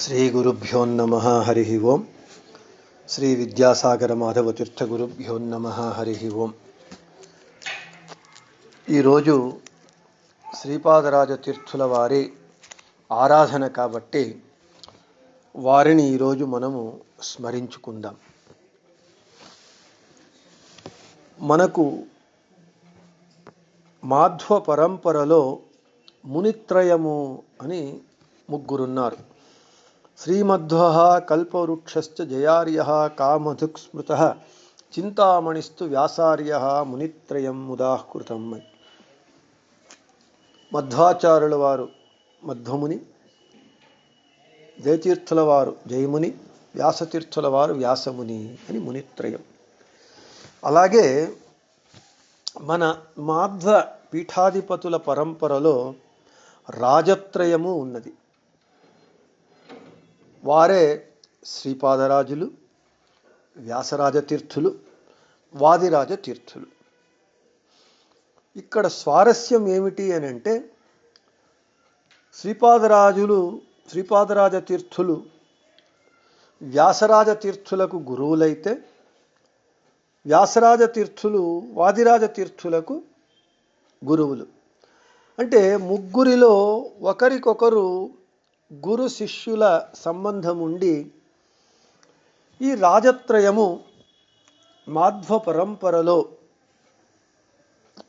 శ్రీ గురుభ్యో నమ హరి ఓం. శ్రీ విద్యాసాగర మాధవతీర్థ గురుభ్యో నమ హరి ఓం. ఈరోజు శ్రీపాదరాజ తీర్థుల వారి ఆరాధన కాబట్టి వారిని ఈరోజు మనము స్మరించుకుందాం. మనకు మాధ్వ పరంపరలో మునిత్రయము అని ముగ్గురున్నారు. శ్రీమధ్వ కల్పవృక్షశ్చ జయార్య కామధుక్స్మృత చింతామణిస్తు వ్యాసార్య మునిత్రయం ఉదాహృతం మధ్వాచారుల వారు మధ్వముని జయతీర్థుల వారు జయముని వ్యాసతీర్థుల వారు వ్యాసముని అని మునిత్రయం. అలాగే మన మాధ్వ పీఠాధిపతుల పరంపరలో రాజత్రయము ఉన్నది. వారే శ్రీపాదరాజులు వ్యాసరాజ తీర్థులు వాదిరాజ తీర్థులు ఇక్కడ స్వారస్యం ఏమిటి అని అంటే శ్రీపాదరాజులు శ్రీపాదరాజ తీర్థులు వ్యాసరాజ తీర్థులకు గురువులైతే వ్యాసరాజ తీర్థులు వాదిరాజ తీర్థులకు గురువులు. అంటే ముగ్గురిలో ఒకరికొకరు గురు శిష్యుల సంబంధం ఉండి ఈ రాజత్రయము మాధ్వ పరంపరలో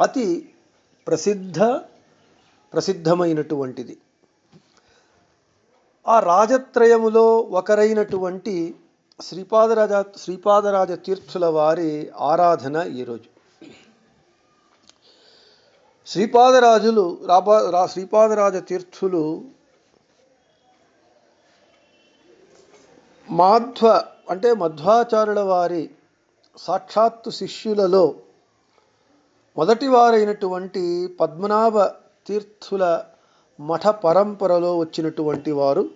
అతి ప్రసిద్ధ ప్రసిద్ధమైనటువంటిది. ఆ రాజత్రయములో ఒకరైనటువంటి శ్రీపాదరాజ శ్రీపాదరాజ తీర్థుల వారి ఆరాధన ఈరోజు. శ్రీపాదరాజులు రాబా రా శ్రీపాదరాజ తీర్థులు మాధ్వ అంటే మధ్వాచార్యుల వారి సాక్షాత్తు శిష్యులలో మొదటివారైనటువంటి పద్మనాభ తీర్థుల మఠ పరంపరలో వచ్చినటువంటి వారు.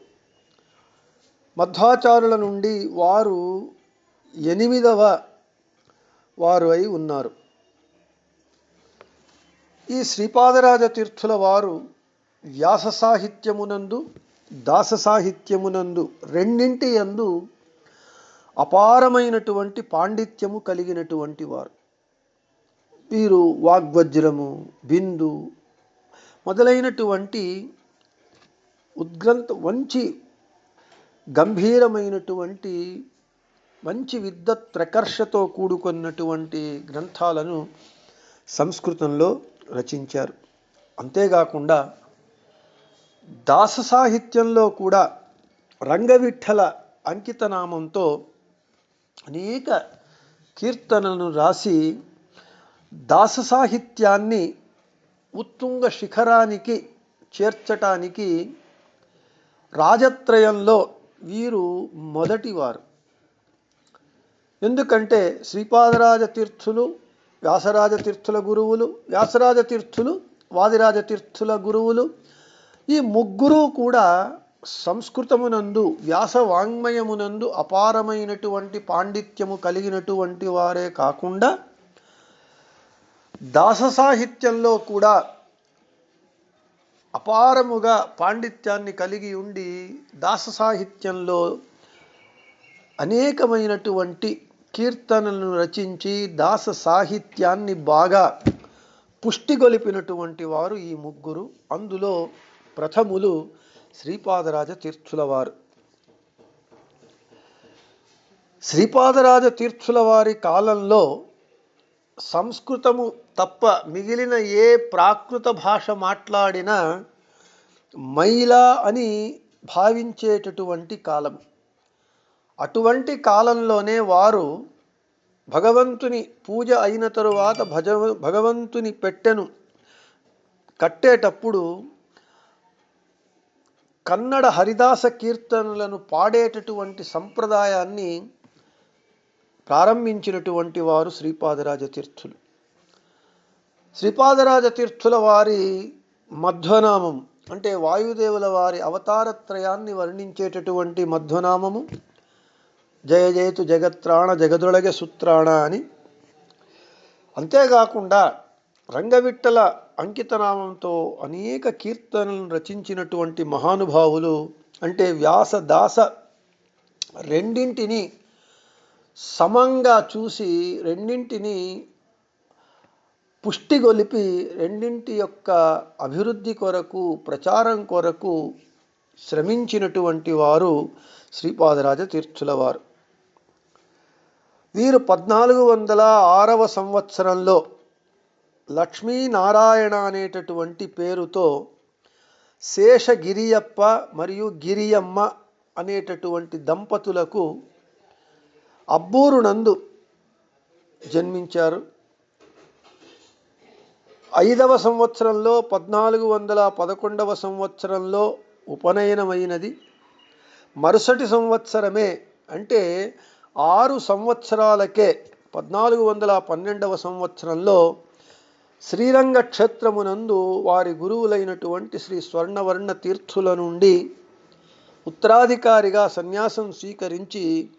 మధ్వాచారుల నుండి వారు ఎనిమిదవ వారు అయి ఉన్నారు. ఈ శ్రీపాదరాజ తీర్థుల వారు వ్యాస సాహిత్యమునందు దాస సాహిత్యమునందు రెండింటి యందు అపారమైనటువంటి పాండిత్యము కలిగినటువంటి వారు. వీరు వాగ్వజ్రము బిందు మొదలైనటువంటి ఉద్గ్రంథ మంచి గంభీరమైనటువంటి మంచి విద్య త్రకర్షతో కూడుకున్నటువంటి గ్రంథాలను సంస్కృతంలో రచించారు. అంతేకాకుండా దాస సాహిత్యంలో కూడా రంగవిఠల అంకితనామంతో అనేక కీర్తనలను రాసి దాస సాహిత్యాన్ని ఉత్తుంగ శిఖరానికి చేర్చటానికి రాజత్రయంలో వీరు మొదటివారు. ఎందుకంటే శ్రీపాదరాజ తీర్థులు వ్యాసరాజ తీర్థుల గురువులు వ్యాసరాజ తీర్థులు వాదిరాజ తీర్థుల గురువులు ఈ ముగ్గురు కూడా సంస్కృతమునందు వ్యాస వాంగ్మయమునందు అపారమైనటువంటి పాండిత్యము కలిగినటువంటి వారే కాకుండా దాస సాహిత్యంలో కూడా అపారముగా పాండిత్యాన్ని కలిగి ఉండి దాస సాహిత్యంలో అనేకమైనటువంటి కీర్తనలను రచించి దాస సాహిత్యాన్ని బాగా పుష్టిగొలిపినటువంటి వారు ఈ ముగ్గురు. అందులో ప్రథములు శ్రీపాదరాజ తీర్థుల వారు శ్రీపాదరాజ తీర్థుల వారి కాలంలో సంస్కృతము తప్ప మిగిలిన ఏ ప్రాకృత భాష మాట్లాడినా మైలా అని భావించేటటువంటి కాలం. అటువంటి కాలంలోనే వారు భగవంతుని పూజ అయిన తరువాత భజ భగవంతుని పెట్టెను కట్టేటప్పుడు కన్నడ హరిదాస కీర్తనలను పాడేటటువంటి సంప్రదాయాన్ని ప్రారంభించినటువంటి వారు శ్రీపాదరాజ తీర్థులు. శ్రీపాదరాజ తీర్థుల వారి మధ్వనామం అంటే వాయుదేవుల వారి అవతారత్రయాన్ని వర్ణించేటటువంటి మధ్వనామము జయ జయతు జగత్రాణ జగదులగె సుత్రాణ అని. అంతేకాకుండా రంగవిట్టల అంకితనామంతో అనేక కీర్తనలను రచించినటువంటి మహానుభావులు అంటే వ్యాస దాస రెండింటిని సమంగా చూసి రెండింటిని పుష్టిగొలిపి రెండింటి యొక్క అభివృద్ధి కొరకు ప్రచారం కొరకు శ్రమించినటువంటి వారు శ్రీపాదరాజ తీర్థుల వారు వీరు పద్నాలుగు వందల ఆరవ సంవత్సరంలో లక్ష్మీనారాయణ అనేటటువంటి పేరుతో శేషగిరియప్ప మరియు గిరియమ్మ అనేటటువంటి దంపతులకు అబ్బూరు నందు జన్మించారు. ఐదవ సంవత్సరంలో పద్నాలుగు వందల పదకొండవ సంవత్సరంలో ఉపనయనమైనది. మరుసటి సంవత్సరమే అంటే ఆరు సంవత్సరాలకే పద్నాలుగు వందల పన్నెండవ సంవత్సరంలో శ్రీరంగ క్షేత్రమునందు వారి గురువులైనటువంటి శ్రీ స్వర్ణవర్ణ తీర్థుల నుండి ఉత్తరాధికారిగా సన్యాసం స్వీకరించి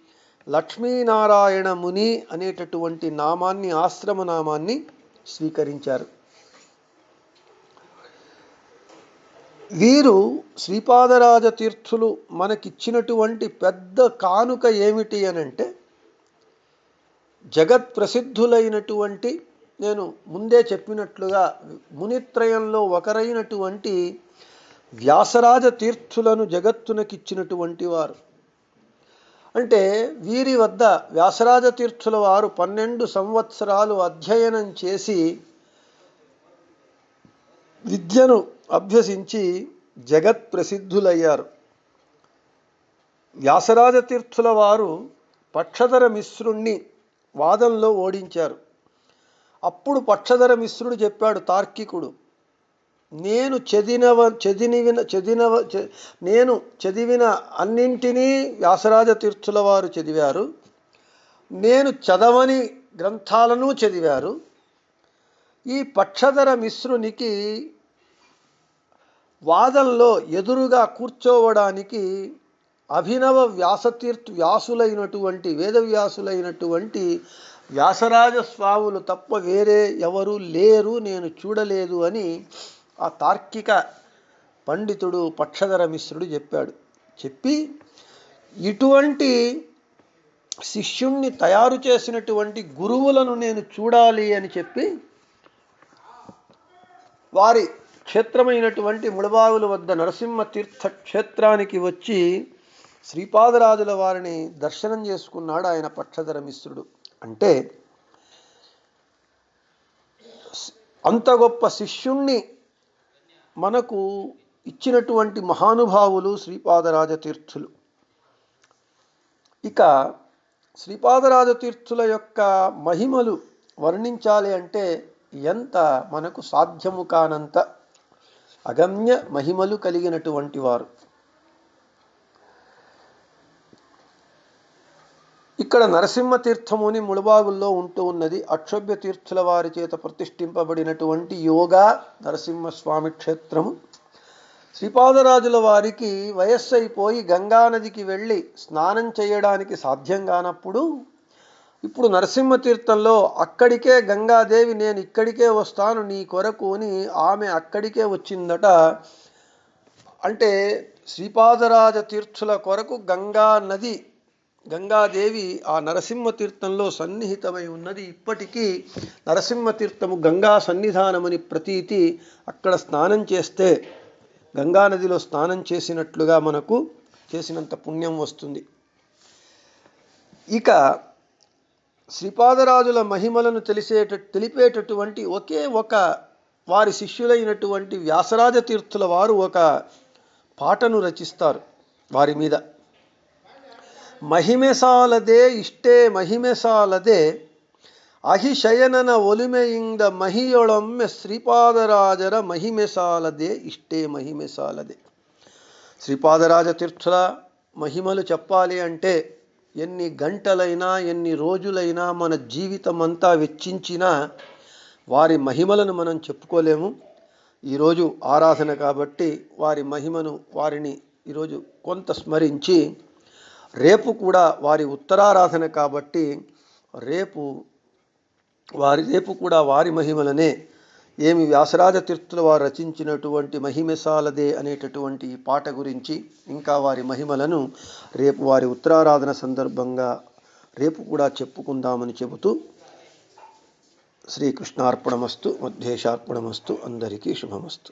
లక్ష్మీనారాయణ ముని అనేటటువంటి నామాన్ని ఆశ్రమ నామాన్ని స్వీకరించారు. వీరు శ్రీపాదరాజ తీర్థులు మనకిచ్చినటువంటి పెద్ద కానుక ఏమిటి అని అంటే జగత్ ప్రసిద్ధులైనటువంటి నేను ముందే చెప్పినట్లుగా మునిత్రయంలో ఒకరైనటువంటి వ్యాసరాజ తీర్థులను జగత్తునకిచ్చినటువంటి వారు. అంటే వీరి వద్ద వ్యాసరాజ తీర్థుల వారు పన్నెండు సంవత్సరాలు అధ్యయనం చేసి విద్యను అభ్యసించి జగత్ ప్రసిద్ధులయ్యారు వ్యాసరాజ తీర్థుల వారు పక్షధర మిశ్రుణ్ణి వాదంలో ఓడించారు. అప్పుడు పక్షధర మిశ్రుడు చెప్పాడు తార్కికుడు నేను చదినవ చదివిన చదివినవ నేను చదివిన అన్నింటినీ వ్యాసరాజ తీర్థుల వారు చదివారు. నేను చదవని గ్రంథాలను చదివారు. ఈ పక్షధర మిశ్రునికి వాదంలో ఎదురుగా కూర్చోవడానికి అభినవ వ్యాసతీర్థ వ్యాసులైనటువంటి వేదవ్యాసులైనటువంటి వ్యాసరాజ స్వాములు తప్ప వేరే ఎవరు లేరు నేను చూడలేదు అని ఆ తార్కిక పండితుడు పక్షధర మిశ్రుడు చెప్పాడు. చెప్పి ఇటువంటి శిష్యుణ్ణి తయారు చేసినటువంటి గురువులను నేను చూడాలి అని చెప్పి వారి క్షేత్రమైనటువంటి ముళబావుల వద్ద నరసింహ తీర్థ క్షేత్రానికి వచ్చి శ్రీపాదరాజుల వారిని దర్శనం చేసుకున్నాడు ఆయన పక్షధర మిశ్రుడు. అంటే అంత గొప్ప శిష్యుణ్ణి మనకు ఇచ్చినటువంటి మహానుభావులు శ్రీపాదరాజ తీర్థులు ఇక శ్రీపాదరాజ తీర్థుల యొక్క మహిమలు వర్ణించాలి అంటే ఎంత మనకు సాధ్యము కానంత అగమ్య మహిమలు కలిగినటువంటి వారు. ఇక్కడ నరసింహ తీర్థముని ముళబాగుల్లో ఉంటూ ఉన్నది అక్షోభ్య తీర్థుల వారి చేత ప్రతిష్ఠింపబడినటువంటి యోగా నరసింహస్వామి క్షేత్రము. శ్రీపాదరాజుల వారికి వయస్సు అయిపోయి గంగానదికి వెళ్ళి స్నానం చేయడానికి సాధ్యం కానప్పుడు ఇప్పుడు నరసింహ తీర్థంలో అక్కడికే గంగాదేవి నేను ఇక్కడికే వస్తాను నీ కొరకు అని ఆమె అక్కడికే వచ్చిందట. అంటే శ్రీపాదరాజ తీర్థుల కొరకు గంగా నది గంగాదేవి ఆ నరసింహ తీర్థంలో సన్నిహితమై ఉన్నది. ఇప్పటికీ నరసింహ తీర్థము గంగా సన్నిధానమని ప్రతీతి అక్కడ స్నానం చేస్తే గంగా నదిలో స్నానం చేసినట్లుగా మనకు చేసినంత పుణ్యం వస్తుంది. ఇక శ్రీపాదరాజుల మహిమలను తెలిసేట తెలిపేటటువంటి ఒకే ఒక వారి శిష్యులైనటువంటి వ్యాసరాజ తీర్థుల వారు ఒక పాటను రచిస్తారు వారి మీద. ಮಹಿಮೆಸಾಲದೆ ಇಷ್ಟೇ ಮಹಿಮೆಸಾಲದೆ ಅಹಿಶಯನನ ಒಲಿಮೆಯಿಂದ ಮಹಿಯೊಳೊಮ್ಮೆ ಶ್ರೀಪಾದರಾಜರ ಮಹಿಮೆ ಸಾಲದೆ ఇష్టే మహిమె సాలదే శ్రీపాదరాజ తీర్థుల మహిమలు చెప్పాలి అంటే ఎన్ని గంటలైనా ఎన్ని రోజులైనా మన జీవితం అంతా వెచ్చించినా వారి మహిమలను మనం చెప్పుకోలేము ఈరోజు ఆరాధన కాబట్టి వారి మహిమను వారిని ఈరోజు కొంత స్మరించి రేపు కూడా వారి ఉత్తరారాధన కాబట్టి రేపు వారి రేపు కూడా వారి మహిమలనే ఏమి వ్యాసరాజ తీర్థుల వారు రచించినటువంటి మహిమసాలదే అనేటటువంటి ఈ పాట గురించి ఇంకా వారి మహిమలను రేపు వారి ఉత్తరారాధన సందర్భంగా రేపు కూడా చెప్పుకుందామని చెబుతూ శ్రీకృష్ణార్పణమస్తు మధ్యేషార్పణమస్తు అందరికీ శుభమస్తు.